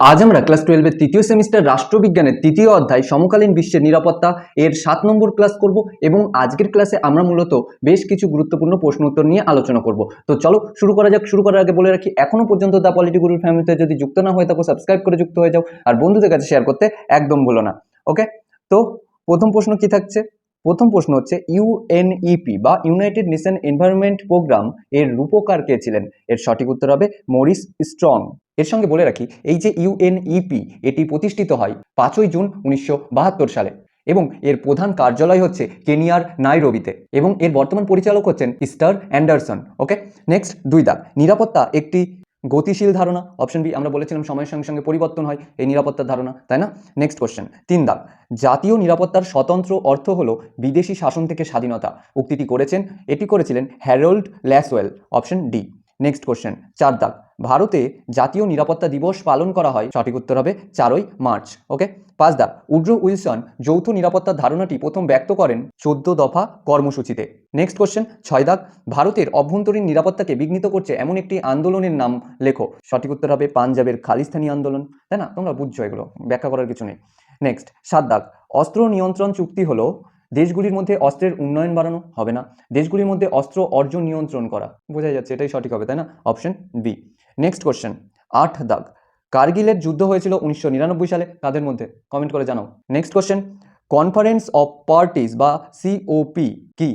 আজ আমরা ক্লাস টুয়েলভের তৃতীয় সেমিস্টার রাষ্ট্রবিজ্ঞানের তৃতীয় অধ্যায় সমকালীন বিশ্বের নিরাপত্তা এর সাত নম্বর ক্লাস করব এবং আজকের ক্লাসে আমরা মূলত বেশ কিছু গুরুত্বপূর্ণ প্রশ্ন উত্তর নিয়ে আলোচনা করব। তো চলো শুরু করা যাক, শুরু করার আগে বলে রাখি এখনও পর্যন্ত দা পলিটি গুরুর ফ্যামিলিতে যদি যুক্ত না হয়ে থাকো সাবস্ক্রাইব করে যুক্ত হয়ে যাও। আর বন্ধুদের কাছে শেয়ার করতে একদম ভুলো না ওকে তো প্রথম প্রশ্ন কি থাকছে? প্রথম প্রশ্ন হচ্ছে ইউএনইপি বা ইউনাইটেড নেশন এনভায়রনমেন্ট প্রোগ্রাম এর রূপকার কে ছিলেন? এর সঠিক উত্তর হবে মরিস স্ট্রং। এর সঙ্গে বলে রাখি, এই যে ইউএনইপি এটি প্রতিষ্ঠিত হয় পাঁচই জুন উনিশশো বাহাত্তর সালে এবং এর প্রধান কার্যালয় হচ্ছে কেনিয়ার নাইরোবিতে এবং এর বর্তমান পরিচালক হচ্ছেন স্টার অ্যান্ডারসন, ওকে? নেক্সট দুই দাগ। নিরাপত্তা একটি গতিশীল ধারণা অপশন বি আমরা বলেছিলাম সময়ের সঙ্গে সঙ্গে পরিবর্তন হয়, এই নিরাপত্তার ধারণা, তাই না? নেক্সট কোশ্চেন তিন দাগ, জাতীয় নিরাপত্তার স্বতন্ত্র অর্থ হলো বিদেশি শাসন থেকে স্বাধীনতা, উক্তিটি করেছেন, এটি করেছিলেন Harold Lasswell option D next question চার দাগ ভারতে জাতীয় নিরাপত্তা দিবস পালন করা হয়। সঠিক উত্তর হবে চারই মার্চ, ওকে? পাঁচ দাগ উড্রো উইলসন যৌথ নিরাপত্তার ধারণাটি প্রথম ব্যক্ত করেন চোদ্দ দফা কর্মসূচিতে। নেক্সট কোশ্চেন ছয় দাগ, ভারতের অভ্যন্তরীণ নিরাপত্তাকে বিঘ্নিত করছে এমন একটি আন্দোলনের নাম লেখো। সঠিক উত্তর হবে পাঞ্জাবের খালিস্তানি আন্দোলন, তাই না? তোমরা বুঝছ এগুলো, ব্যাখ্যা করার কিছু নেই। নেক্সট সাত দাগ, অস্ত্র নিয়ন্ত্রণ চুক্তি হলো দেশগুলির মধ্যে অস্ত্রের উন্নয়ন বাড়ানো, হবে না? দেশগুলির মধ্যে অস্ত্র অর্জন নিয়ন্ত্রণ করা বোঝা যাচ্ছে এটাই সঠিক হবে, তাই না? অপশন বি নেক্সট কোশ্চেন আট দাগ। কার্গিলের যুদ্ধ হয়েছিল উনিশশো নিরানব্বই সালে। তাদের মধ্যে কমেন্ট করে জানাও। Next question conference of parties বা সিওপি কি?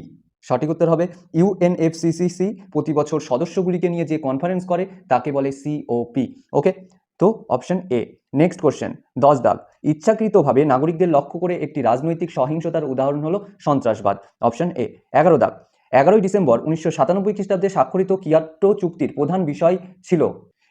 সঠিক উত্তর হবে ইউএনএফসিসিসি প্রতি বছর সদস্যগুলিকে নিয়ে যে কনফারেন্স করে, তাকে বলে সিওপি ওকে তো অপশন এ নেক্সট কোশ্চেন দশ দাগ। ইচ্ছাকৃতভাবে নাগরিকদের লক্ষ্য করে একটি রাজনৈতিক সহিংসতার উদাহরণ হলো সন্ত্রাসবাদ। অপশন এ এগারো দাগ। এগারোই ডিসেম্বর উনিশশো সাতানব্বই খ্রিস্টাব্দে স্বাক্ষরিত কিয়াটো চুক্তির প্রধান বিষয় ছিল।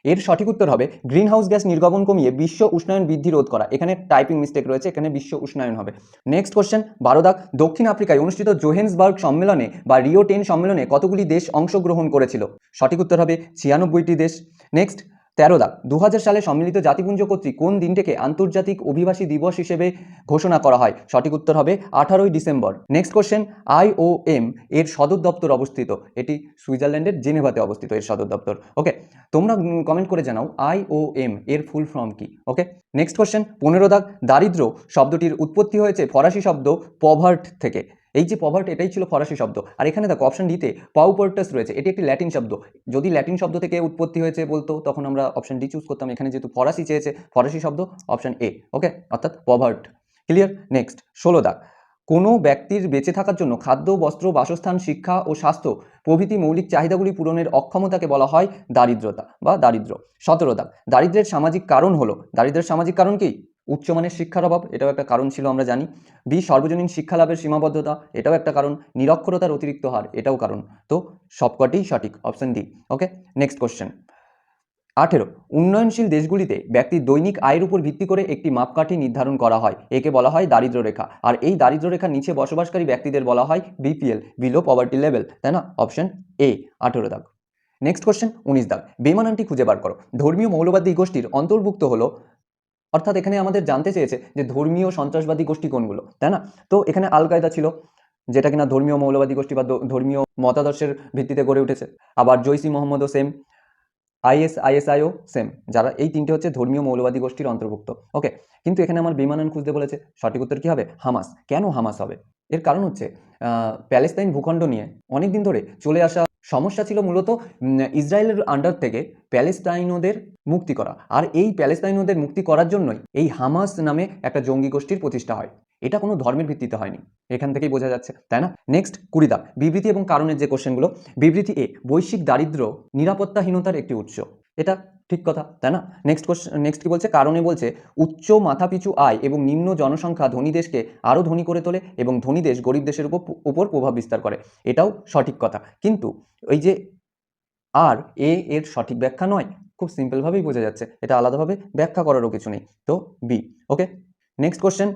এর সঠিক উত্তর হবে গ্রিন হাউস গ্যাস নির্গমন কমিয়ে বিশ্ব উষ্ণায়ন বৃদ্ধি রোধ করা। এখানে টাইপিং মিস্টেক রয়েছে, এখানে বিশ্ব উষ্ণায়ন হবে। নেক্সট কোশ্চেন বারো দাগ দক্ষিণ আফ্রিকায় অনুষ্ঠিত জোহেন্সবার্গ সম্মেলনে বা রিও টেন সম্মেলনে কতগুলি দেশ অংশগ্রহণ করেছিল? সঠিক উত্তর হবে, ছিয়ানব্বইটি দেশ। নেক্সট তেরো দাগ দু হাজার সালে সম্মিলিত জাতিপুঞ্জ কর্তৃক কোন দিনটিকে আন্তর্জাতিক অভিবাসী দিবস হিসেবে ঘোষণা করা হয়? সঠিক উত্তর হবে আঠারোই ডিসেম্বর। নেক্সট কোশ্চেন আইওএম এর সদর দপ্তর অবস্থিত। এটি সুইজারল্যান্ডের জেনেভাতে অবস্থিত এর সদর দপ্তর। ওকে তোমরা কমেন্ট করে জানাও আইওএম এর ফুল ফর্ম কি? ওকে নেক্সট কোশ্চেন পনেরো দাগ, দারিদ্র শব্দটির উৎপত্তি হয়েছে ফরাসি শব্দ পভার্ট থেকে। এই যে পভার্ট এটাই ছিল ফরাসি শব্দ। আর এখানে দেখো অপশন ডিতে পাউপার্টাস রয়েছে। এটি একটি ল্যাটিন শব্দ। যদি ল্যাটিন শব্দ থেকে উৎপত্তি হয়েছে বলতো, তখন আমরা অপশন ডি চুজ করতাম। এখানে যেহেতু ফরাসি চেয়েছে, ফরাসি শব্দ অপশন এ ওকে অর্থাৎ পভার্ট ক্লিয়ার নেক্সট ষোলো দাগ। কোনো ব্যক্তির বেঁচে থাকার জন্য খাদ্য, বস্ত্র, বাসস্থান, শিক্ষা ও স্বাস্থ্য, প্রভৃতি মৌলিক চাহিদাগুলি পূরণের অক্ষমতাকে বলা হয় দারিদ্রতা বা দারিদ্র। সতেরো দাগ। দারিদ্রের সামাজিক কারণ হলো, দারিদ্রের সামাজিক কারণ কি? উচ্চমানের শিক্ষার অভাব, এটাও একটা কারণ ছিল আমরা জানি। বি, সর্বজনীন শিক্ষা লাভের সীমাবদ্ধতা, এটাও একটা কারণ। নিরক্ষরতার অতিরিক্ত হার, এটাও কারণ। তো সবকটি সঠিক option D okay next question আঠেরো, উন্নয়নশীল দেশগুলিতে ব্যক্তির দৈনিক আয়ের উপর ভিত্তি করে একটি মাপকাঠি নির্ধারণ করা হয়, একে বলা হয় দারিদ্র রেখা। আর এই দারিদ্র রেখার নিচে বসবাসকারী ব্যক্তিদের বলা হয় বিপিএল বিলো পভার্টি লেভেল তাই না? অপশন এ আঠেরো দাগ। নেক্সট কোশ্চেন উনিশ দাগ। বেমানানটি খুঁজে বার করো। ধর্মীয় মৌলবাদী গোষ্ঠীর অন্তর্ভুক্ত হলো অর্থাৎ এখানে আমাদের জানতে চেয়েছে যে ধর্মীয় সন্ত্রাসবাদী গোষ্ঠী কোনগুলো, তাই না? তো এখানে আল কায়দা ছিল, যেটা কিনা ধর্মীয় মৌলবাদী গোষ্ঠী বা ধর্মীয় মতাদর্শের ভিত্তিতে গড়ে উঠেছে। আবার জৈসি মোহাম্মদও সেম আইএস আইএসআইও সেম যারা এই তিনটে হচ্ছে ধর্মীয় মৌলবাদী গোষ্ঠীর অন্তর্ভুক্ত। ওকে কিন্তু এখানে আমার বিমানন খুঁজতে বলেছে, সঠিক উত্তর কী হবে? হামাস। কেন হামাস হবে? এর কারণ হচ্ছে প্যালেস্তাইন ভূখণ্ড নিয়ে অনেক দিন ধরে চলে আসা সমস্যা ছিল মূলত ইসরায়েলের আন্ডার থেকে প্যালেস্তাইনোদের মুক্তি করা। আর এই প্যালেস্তাইনোদের মুক্তি করার জন্যই এই হামাস নামে একটা জঙ্গি গোষ্ঠীর প্রতিষ্ঠা হয়। এটা কোনো ধর্মের ভিত্তিতে হয়নি। এখান থেকেই বোঝা যাচ্ছে, তাই না? নেক্সট কুড়িদা। বিবৃতি এবং কারণের যে কোশ্চেনগুলো বিবৃতি এ বৈশ্বিক দারিদ্র নিরাপত্তাহীনতার একটি উৎস। এটা ঠিক কথা, তাই না? নেক্সট কোশ্চেন নেক্সট কি বলছে? কারণে বলছে, উচ্চ মাথাপিছু আয় এবং নিম্ন জনসংখ্যা ধনী দেশকে আরও ধনী করে তোলে এবং ধনী দেশ গরিব দেশের উপর উপর প্রভাব বিস্তার করে। এটাও সঠিক কথা। কিন্তু ওই যে আর, এ এর সঠিক ব্যাখ্যা নয়, খুব সিম্পলভাবেই বোঝা যাচ্ছে। এটা আলাদাভাবে ব্যাখ্যা করারও কিছু নেই। তো বি ওকে নেক্সট কোশ্চেন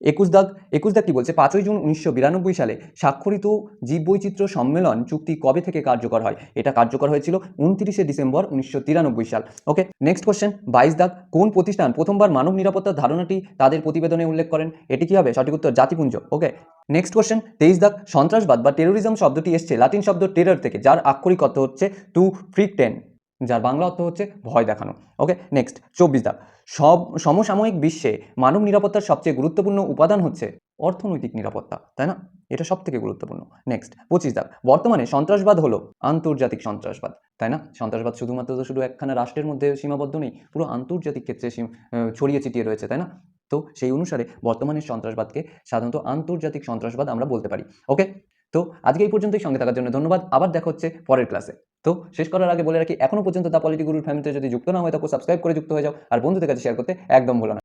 একুশ দাগ একুশ দাগ কি বলছে? পাঁচই জুন উনিশশো বিরানব্বই সালে স্বাক্ষরিত জীববৈচিত্র্য সম্মেলন চুক্তি কবে থেকে কার্যকর হয়? এটা কার্যকর হয়েছিল উনত্রিশে ডিসেম্বর উনিশশো তিরানব্বই সাল। ওকে নেক্সট কোশ্চেন বাইশ দাগ, কোন প্রতিষ্ঠান প্রথমবার মানব নিরাপত্তার ধারণাটি তাদের প্রতিবেদনে উল্লেখ করেন? এটি কি হবে? সঠিক উত্তর, জাতিপুঞ্জ। ওকে নেক্সট কোশ্চেন তেইশ দাগ, সন্ত্রাসবাদ বা টেরোরিজম শব্দটি এসছে লাতিন শব্দ টেরর থেকে, যার আক্ষরিক অর্থ হচ্ছে টু ফ্রিকটেন যার বাংলা অর্থ হচ্ছে ভয় দেখানো। ওকে নেক্সট চব্বিশ দাগ সব, সমসাময়িক বিশ্বে মানব নিরাপত্তার সবচেয়ে গুরুত্বপূর্ণ উপাদান হচ্ছে অর্থনৈতিক নিরাপত্তা, তাই না? এটা সব থেকে গুরুত্বপূর্ণ। নেক্সট পঁচিশ দাগ বর্তমানে সন্ত্রাসবাদ হলো আন্তর্জাতিক সন্ত্রাসবাদ, তাই না? সন্ত্রাসবাদ শুধুমাত্র তো শুধু একখানা রাষ্ট্রের মধ্যে সীমাবদ্ধ নেই, পুরো আন্তর্জাতিক ক্ষেত্রে ছড়িয়ে ছিটিয়ে রয়েছে, তাই না? তো সেই অনুসারে বর্তমানের সন্ত্রাসবাদকে সাধারণত আন্তর্জাতিক সন্ত্রাসবাদ আমরা বলতে পারি। ওকে তো আজকে এই পর্যন্তই সঙ্গে থাকার জন্য ধন্যবাদ। আবার দেখা হচ্ছে পরের ক্লাসে তো শেষ করার আগে বলে রাখি এখনও পর্যন্ত দা পলিটি গুরুর ফ্যামিলিতে যদি যুক্ত না হয় তাকে সাবস্ক্রাইব করে যুক্ত হয়ে যাও। আর বন্ধুদের কাছে শেয়ার করতে একদম ভুলো না।